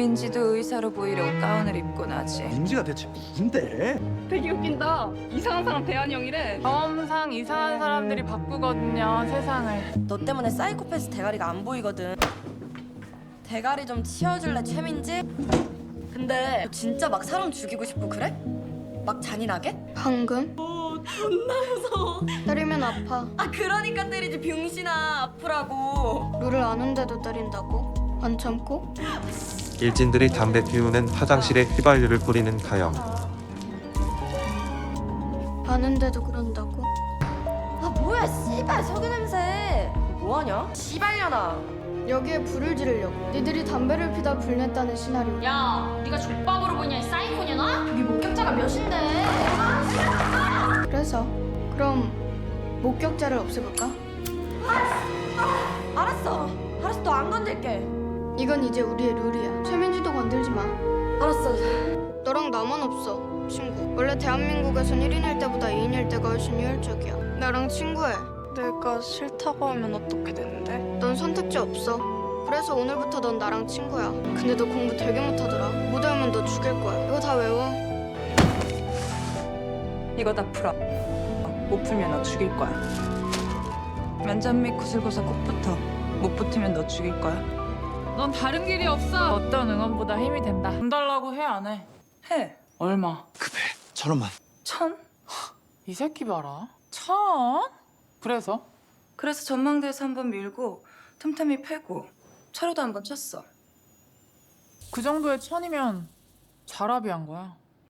민지도 의사로 보이려고 가운을 입고 나지. 민지가 대체 누군데? 되게 웃긴다. 이상한 사람 대한이 형이래. 경험상 이상한 사람들이 바꾸거든요 세상을 너 때문에 사이코패스 대가리가 안 보이거든. 대가리 좀 치워줄래 최민지? 근데 너 진짜 막 사람 죽이고 싶고 그래? 막 잔인하게? 방금? 어 존나 무서워. 때리면 아파. 아 그러니까 때리지 병신아 아프라고. 룰을 아는데도 때린다고? 안 참고? 일진들이 담배 피우는 화장실에 휘발유를 뿌리는 가영. 아는데도 그런다고? 아 뭐야 씨발 석유 냄새. 뭐하냐? 씨발년아. 여기에 불을 지르려고. 니들이 담배를 피다 불냈다는 시나리오. 야, 네가 족밥으로 보냐 이 사이코냐나? 여기 목격자가 몇인데? 그래서 그럼 목격자를 없애볼까? 알았어. 알았어 너안 건들게. 이건 이제 우리의 룰이야. 최민지도 건들지 마. 알았어. 너랑 나만 없어, 친구. 원래 대한민국에선 1인일 때보다 2인일 때가 훨씬 효율적이야. 나랑 친구해. 내가 싫다고 하면 어떻게 되는데? 넌 선택지 없어. 그래서 오늘부터 넌 나랑 친구야. 근데 너 공부 되게 못하더라. 못 외우면 너 죽일 거야. 이거 다 외워. 이거 다 풀어. 못 풀면 너 죽일 거야. 면접 및 구슬고사 꼭 붙어. 못 붙으면 너 죽일 거야. 넌 다른 길이 없어 어떤 응원보다 힘이 된다 돈 달라고 해 안 해? 해. 얼마? 급해. 저런만. 천? 이 새끼 봐라 천? 그래서? 그래서 전망대에서 한 번 밀고 틈틈이 패고 차로도 한 번 쳤어. 그 정도의 천이면 자라비한 거야